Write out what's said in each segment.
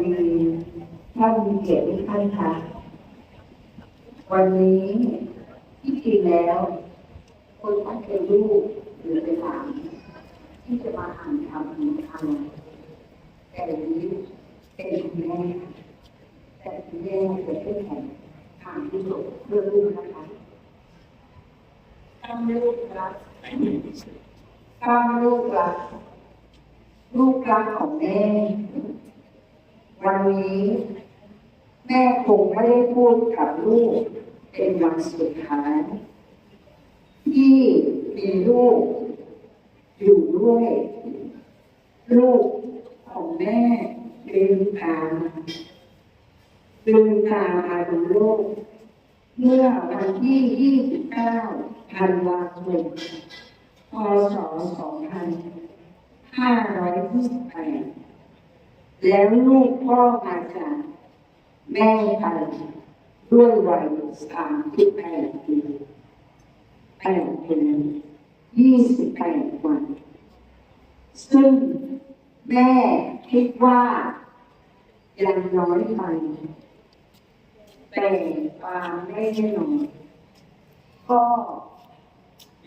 ดีท่านมีเกียรติทุกท่านค่ะ วันนี้ที่จริงแล้ว คนท่านเป็นลูกหรือเป็นหลานที่จะมาอ่านคำนี้คำแต่นี้เป็นคุณแม่แต่คุณแม่เป็นผู้แทนผ่านที่สุดเพื่อลูกนะคะตั้งลูกรักตั้งลูกรักลูกรักของแม่ วันนี้แม่คงไม่ได้พูดกับลูกเป็นวันสุดท้ายที่มีลูก อยู่ด้วย ลูกของแม่ลืมตาลืมตามาดูโลก เมื่อวันที่ 29 ธันวาคม พศ 2528 แล้วลูกพ่อมาจากแม่ไปด้วยวัยสามสิบแปดปีแปดเดือนยี่สิบแปดวัน ซึ่งแม่คิดว่ายังน้อยไปแต่ความไม่แน่นอนก็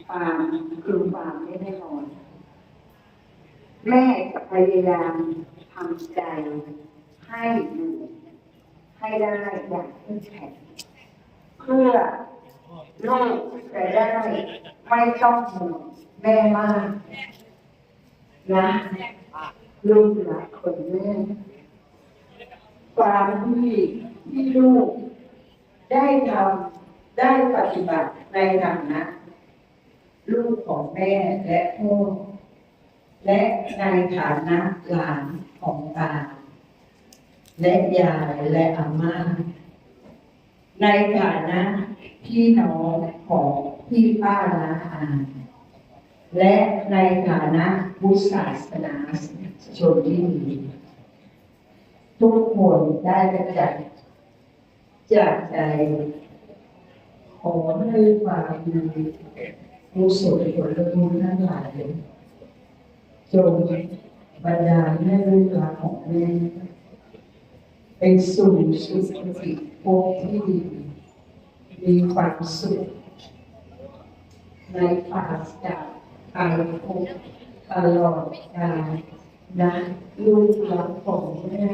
ความคือความไม่แน่นอน แม่พยายาม ทำใจให้อยู่ให้ได้อย่างเข้มแข็งเพื่อลูกจะได้ไม่ต้องห่วงแม่มากนะลูกหลายคนแม่ความที่ที่ลูกได้ทำได้ปฏิบัติในฐานะลูกของแม่และพ่อ และในฐานะหลานของตา และยายและอาม่า ในฐานะพี่น้องของพี่ป้านาอาและในฐานะพุทธศาสนาชนที่ดีทุกคนได้กระจัดจากใจขอให้ความดีรู้สึกผลบุญทั้งหลาย จงบรรดาลให้ลูกหลานของแม่ไปสู่สุขติภพที่ดี มีความสุขในปราศจากภัยทุกข์ตลอดกาลนะลูกหลานของแม่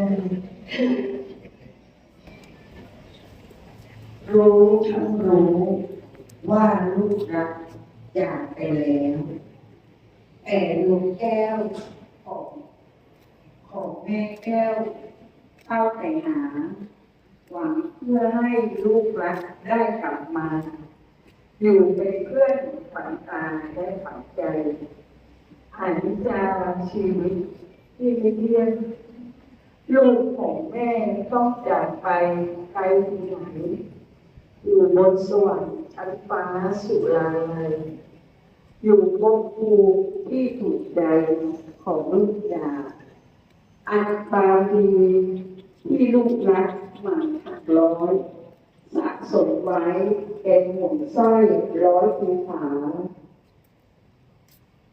รู้ทั้งรู้ว่าลูกรักจากไปแล้ว แต่ดวงแก้วของของแม่แก้วเข้าไปหา หวังเพื่อให้ลูกรักได้กลับมา อยู่เป็นเพื่อนฝันตาและฝันใจหันจาชีวิตที่ไม่เที่ยงลูกของแม่ต้องจากไปไกลที่ไหนอยู่บนสวรรค์ชั้นฟ้าสุราลัย อยู่บนภูที่ถูกใจของลูกยาอันบางทีที่ลูกรักหมันหักร้อยสะสมไว้เป็นห่วงสร้อยร้อยภูผา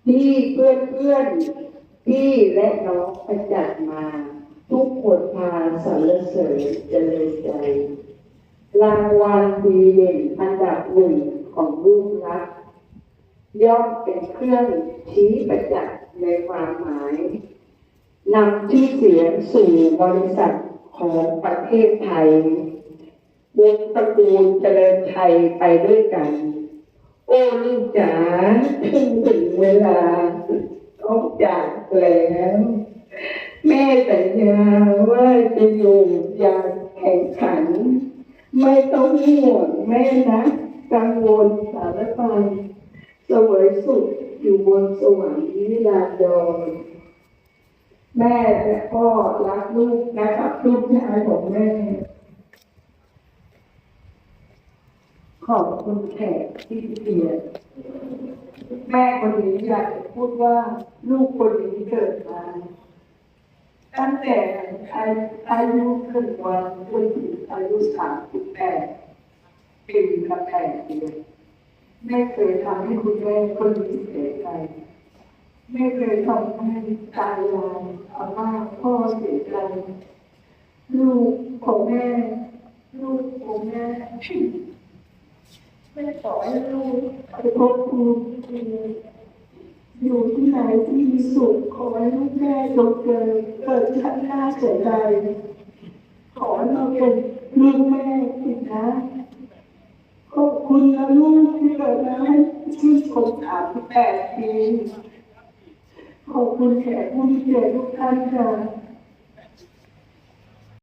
ที่เพื่อนเพื่อนพี่และน้องไปจัดมา ทุกคนพาสรรเสริญเจริญใจรางวัลดีเด่นอันดับหนึ่งของลูกรัก ย่อมเป็นเครื่องชี้ประจักษ์ในความหมายนำชื่อเสียงสู่บริษัทของประเทศไทยวงตระกูลเจริญไทยไปด้วยกัน โอ้ลูกจ๋าถึงถึงเวลาต้องจากแล้วแม่สัญญาว่าจะอยู่อย่างแข่งขัน ไม่ต้องห่วงแม่นะกังวลสารพัน สวยสุขอยู่บนสวรรค์นิรันดรแม่และพ่อรักลูกนะครับลูกชายของแม่ ขอบคุณแขกที่เกียรติแม่คนนี้อยากจะพูดว่าลูกคนนี้เกิดมาตั้งแต่อายุขึ้นวันจนถึงอายุสามสิบแปดปีกับแปดเดือน ไม่เคยทำให้คุณแม่คนนี้เสียใจไม่เคยทำให้ตายายอาม่าพ่อเสียใจลูกของแม่ ลูกของแม่แม่ขอให้ลูกไปพบครูอยู่ที่ไหนที่มีสุขขอให้ลูกแม่จงเกิดเกิดชาติหน้าเกิดใดขอให้เราเป็นลูกแม่อีกนะ คุณนะลูกที่เกิดมาให้ชื่นชมสามแปดปีขอบคุณแขกผู้มีเกียรติทุกท่านค่ะ